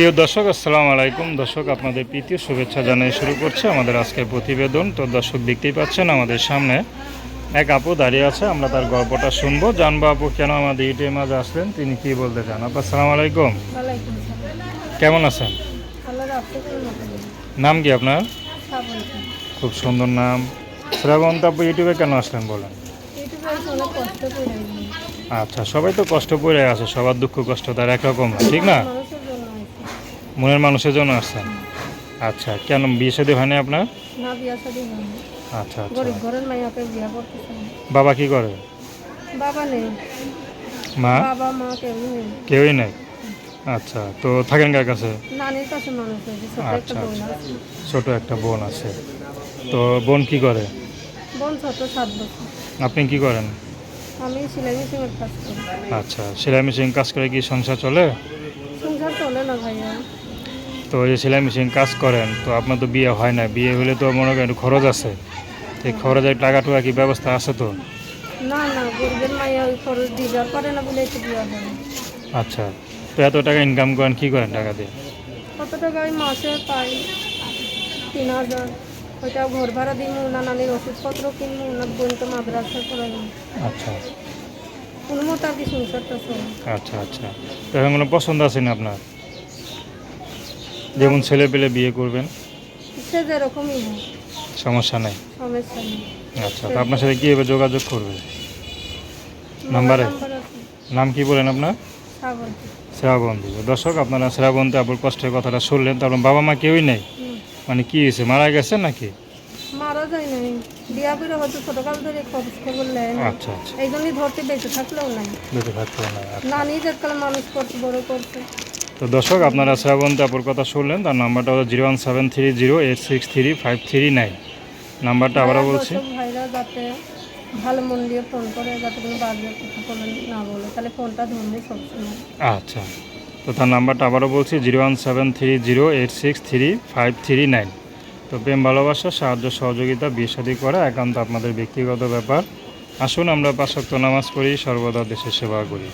প্রিয় দর্শক আসসালামু আলাইকুম। দর্শক আপনাদের প্রীতীয় শুভেচ্ছা জানিয়ে শুরু করছে আমাদের আজকের প্রতিবেদন। তো দর্শক দেখতেই পাচ্ছেন আমাদের সামনে এক আপু দাঁড়িয়ে আছে আমরা তার গল্পটা শুনব। জানব আপু কেন আমাদের ইউটিউব মাঝে আসলেন তিনি কি বলতে চান? আপু আসসালামু আলাইকুম। কেমন আছেন? নাম কি আপনার? খুব সুন্দর নাম। শ্রাবন্ত আপু ইউটিউবে কেন আসলেন বলেন। আচ্ছা সবাই তো কষ্ট পড়ে আছে সবার দুঃখ কষ্ট তার একরকম ঠিক না? মনের মানুষের জন্য আসছেন? আচ্ছা কেন বিয়ে হয়নি আপনার? না বিয়া শাদী হয়নি। আচ্ছা আচ্ছা। গরিব ঘরের মাইয়াকে বিয়া করতেছে বাবা কি করে? বাবা নেই। মা? বাবা মা কেউই নেই। কেউই নেই? আচ্ছা তো থাকেন কার কাছে? নানির কাছে মানুষ আচ্ছা, আচ্ছা। ছোট একটা বোন আছে। তো বোন কি করে? বোন ছোট সাত বছর। আপনি কি করেন? আমি সেলাই মেশিনের কাজ করি। আচ্ছা সেলাই মেশিন কাজ করে কি সংসার চলে? সংসার চলে না ভাইয়া। তো এই যে সেলাই মেশিন কাজ করেন তো আপনার তো বিয়ে হয় না বিয়ে হলে তো মনে করেন খরচ আছে। এই খরচের টাকা টুকা কি ব্যবস্থা আছে তো? না না গরিবের মাইয়া ওই খরচ দিবার পারে না বলে একটু বিয়া হয় আচ্ছা তো এত টাকা ইনকাম করেন কি করেন টাকা দিয়ে কত টাকা ওই মাসে পাই তিন হাজার। ওইটা ঘর ভাড়া দিমু না নানির ওষুধপত্র কিনবো না বোনকে মাদ্রাসা আচ্ছা। কোনো মতো আর কি সংসারটা আচ্ছা আচ্ছা। তো এখন পছন্দ আছে না আপনার? যেমন ছেলে পেলে বিয়ে করবেন? সে যেরকমই হোক। সমস্যা নেই। সমস্যা নেই। আচ্ছা তো আপনার সাথে কীভাবে যোগাযোগ করবে? নাম্বারে? নাম কি বলেন আপনার? শ্রাবন্তী। দর্শক আপনারা শ্রাবন্তী আবুর কষ্টের কথাটা শুনলেন তারপর বাবা মা কেউই নেই? মানে কি হয়েছে? মারা গেছে নাকি? মারা যায় নাই। বিয়া করে হয়তো ছোটকাল ধরে খরচ খবর নেয় না। আচ্ছা আচ্ছা। এই জন্যই ধরতে বেঁচে থাকলেও নাই। বেঁচে থাকতে না আচ্ছা। নানি যেকাল মানুষ করছে বড় করছে। তো দর্শক আপনারা শ্রাবন্তী আপুর কথা শুনলেন তার নাম্বারটা হলো zero one seven three zero eight six three five three nine. নাম্বারটা আবারও বলছি। ভাইরা যাতে ভালো মন দিয়ে ফোন করে যাতে কোনো বাজে কথা বলে না বলে তাহলে ফোনটা ধরবে সবসময় আচ্ছা। তো তার নাম্বারটা আবারও বলছি zero one seven three zero eight six three five three nine. তো প্রেম ভালোবাসা সাহায্য সহযোগিতা বিয়ে করা একান্ত আপনাদের ব্যক্তিগত ব্যাপার। আসুন আমরা পাঁচক্ত নামাজ পড়ি সর্বদা দেশের সেবা করি।